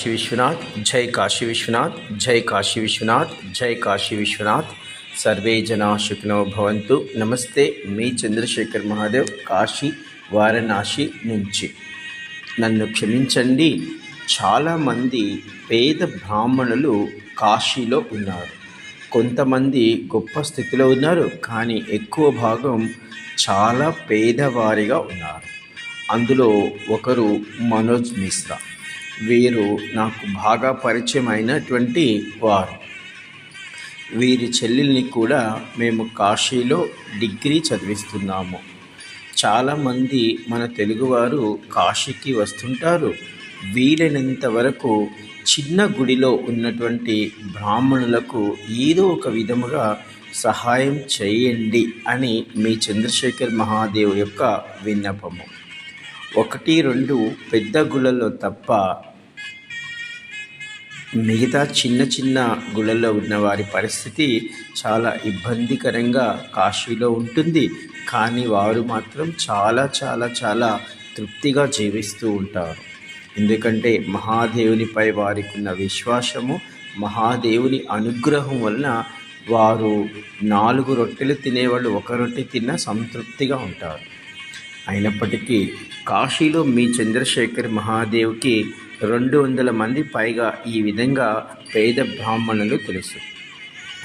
కాశీ విశ్వనాథ్ జై కాశీ విశ్వనాథ్ జై కాశీ విశ్వనాథ్ జై కాశీ విశ్వనాథ్. సర్వే జనా సుఖినో భవంతు. నమస్తే మీ చంద్రశేఖర్ మహాదేవ్ కాశీ వారణాసి నుంచి. నన్ను క్షమించండి చాలామంది పేద బ్రాహ్మణులు కాశీలో ఉన్నారు. కొంతమంది గొప్ప స్థితిలో ఉన్నారు కానీ ఎక్కువ భాగం చాలా పేదవారిగా ఉన్నారు. అందులో ఒకరు మనోజ్ మిశ్రా. వీరు నాకు బాగా పరిచయమైనటువంటి వారు. వీరి చెల్లెల్ని కూడా మేము కాశీలో డిగ్రీ చదివిస్తున్నాము. చాలామంది మన తెలుగువారు కాశీకి వస్తుంటారు. వీలైనంత వరకు చిన్న గుడిలో ఉన్నటువంటి బ్రాహ్మణులకు ఏదో ఒక విధముగా సహాయం చేయండి అని మీ చంద్రశేఖర్ మహాదేవ్ యొక్క విన్నపము. ఒకటి రెండు పెద్ద గుళ్ళలో తప్ప మిగతా చిన్న చిన్న గుళ్ళల్లో ఉన్న వారి పరిస్థితి చాలా ఇబ్బందికరంగా కాశీలో ఉంటుంది. కానీ వారు మాత్రం చాలా చాలా చాలా తృప్తిగా జీవిస్తూ ఉంటారు. ఎందుకంటే మహాదేవునిపై వారికి ఉన్న విశ్వాసము మహాదేవుని అనుగ్రహం వలన వారు నాలుగు రొట్టెలు తినేవాళ్ళు ఒక రొట్టె తిన్న సంతృప్తిగా ఉంటారు. అయినప్పటికీ కాశీలో మీ చంద్రశేఖర్ మహాదేవ్కి రెండు వందల మంది పైగా ఈ విధంగా పేద బ్రాహ్మణులు తెలుసు.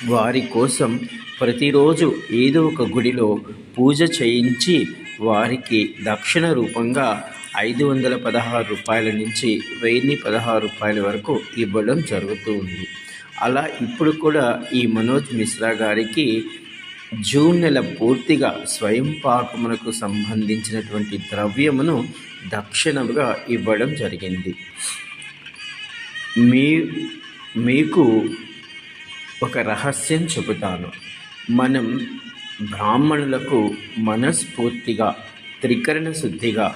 వారి కోసం ప్రతిరోజు ఏదో ఒక గుడిలో పూజ చేయించి వారికి దక్షిణ రూపంగా ఐదు వందల పదహారు రూపాయల నుంచి వెయ్యి పదహారు రూపాయల వరకు ఇవ్వడం జరుగుతూ ఉంది. అలా ఇప్పుడు కూడా ఈ మనోజ్ మిశ్రా గారికి జూన్ నెల పూర్తిగా స్వయం పాకమునకు సంబంధించినటువంటి ద్రవ్యమును దక్షిణముగా ఇవ్వడం జరిగింది. మీ మీకు ఒక రహస్యం చెబుతాను. మనం బ్రాహ్మణులకు మనస్ఫూర్తిగా త్రికరణ శుద్ధిగా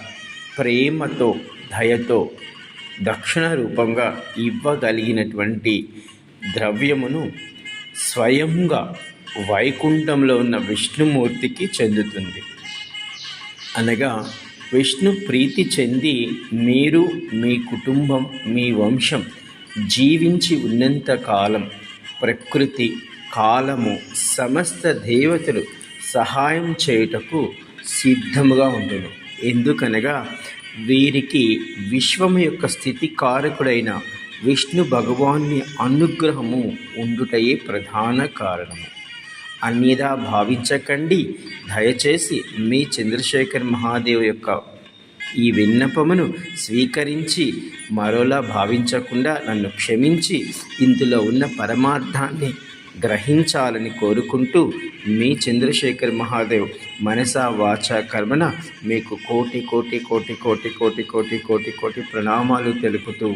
ప్రేమతో దయతో దక్షిణ రూపంగా ఇవ్వగలిగినటువంటి ద్రవ్యమును స్వయంగా వైకుంఠంలో ఉన్న విష్ణుమూర్తికి చెందుతుంది. అనగా విష్ణు ప్రీతి చెంది మీరు మీ కుటుంబం మీ వంశం జీవించి ఉన్నంత కాలం ప్రకృతి కాలము సమస్త దేవతలు సహాయం చేయుటకు సిద్ధముగా ఉండును. ఎందుకనగా వీరికి విశ్వం యొక్క స్థితి కారకుడైన విష్ణు భగవాన్ని అనుగ్రహము ఉండుటయే ప్రధాన కారణము. అన్నిదా భావించకండి. దయచేసి మీ చంద్రశేఖర్ మహాదేవ్ యొక్క ఈ విన్నపమును స్వీకరించి మరోలా భావించకుండా నన్ను క్షమించి ఇందులో ఉన్న పరమార్థాన్ని గ్రహించాలని కోరుకుంటూ మీ చంద్రశేఖర్ మహాదేవ్ మనసా వాచ కర్మన మీకు కోటి కోటి కోటి కోటి కోటి కోటి కోటి కోటి ప్రణామాలు తెలుపుతూ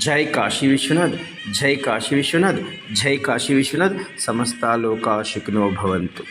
జై కాశీ విశ్వనాథ్ జై కాశీ విశ్వనాథ్ జై కాశీ విశ్వనాథ్ సమస్తాలోకా శుకునో భవంతు.